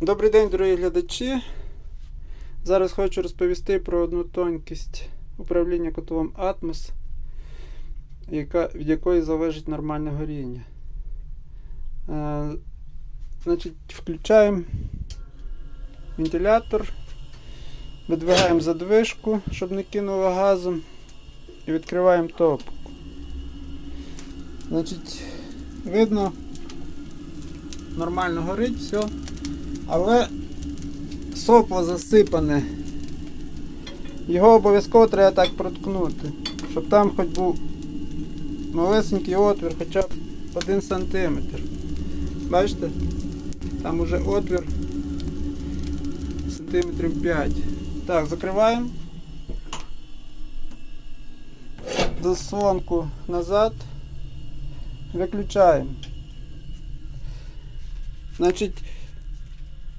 Добрий день, дорогі глядачі. Зараз хочу розповісти про одну тонкість управління котлом Atmos, яка, від якої залежить нормальне горіння. Е, значить, включаємо вентилятор, видвигаємо задвижку, щоб не кинуло газом, і відкриваємо топку. Значить, видно, нормально горить, все. Але сопло засипане. Його обов'язково треба так проткнути, щоб там хоч був малесенький отвір, хоча б 1 см. Бачите? Там уже отвір сантиметрів 5. Так, закриваємо. Заслонку назад. Виключаємо. Значить,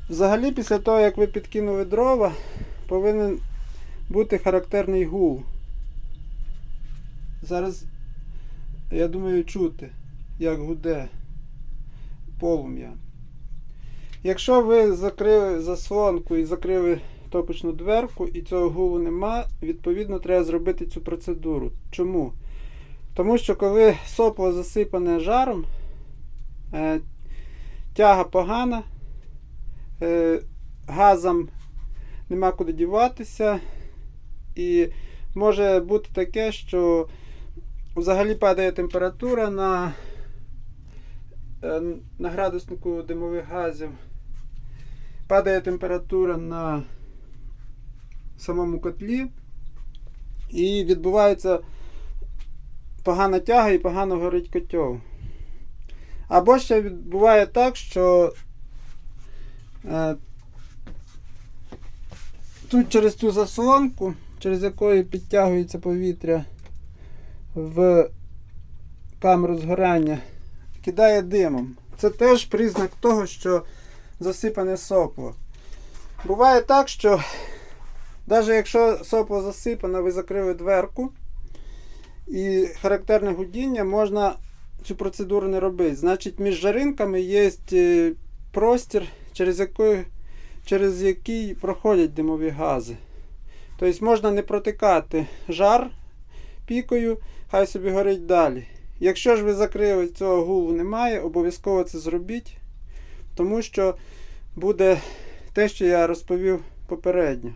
Взагалі, після того, як ви підкинули дрова, повинен бути характерний гул. Зараз, я думаю, чути, як гуде полум'я. Якщо ви закрили заслонку і закрили топочну дверку і цього гулу нема, відповідно треба зробити цю процедуру. Чому? Тому що коли сопло засипане жаром, е, тяга погана газам нема куди діватися. І може бути таке, що взагалі падає температура на, е, на градуснику димових газів. Падає температура на самому котлі. І відбувається погана тяга і погано горить котел. Або ще відбуває так, що Е, Тут через цю заслонку, через якою підтягується повітря в камеру згорання, кидає димом. Це теж признак того, що засипане сопло. Буває так, що навіть якщо сопло засипане, ви закрили дверку і характерне гудіння, можна цю процедуру не робити. Значить, між жаринками є е, простір через який, через який проходять димові гази. Тобто можна не протикати жар пікою, хай собі горить далі. Якщо ж ви закрили цього гулу немає, обов'язково це зробіть, тому що буде те, що я розповів попередньо.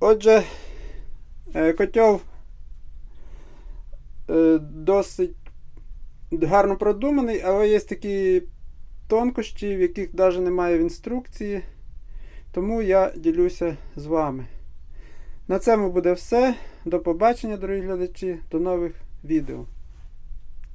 Отже, е, котел е, досить гарно продуманий, але є такі тонкощі, в яких навіть немає в інструкції. Тому я ділюся з вами. На цьому буде все. До побачення, дорогі глядачі, до нових відео.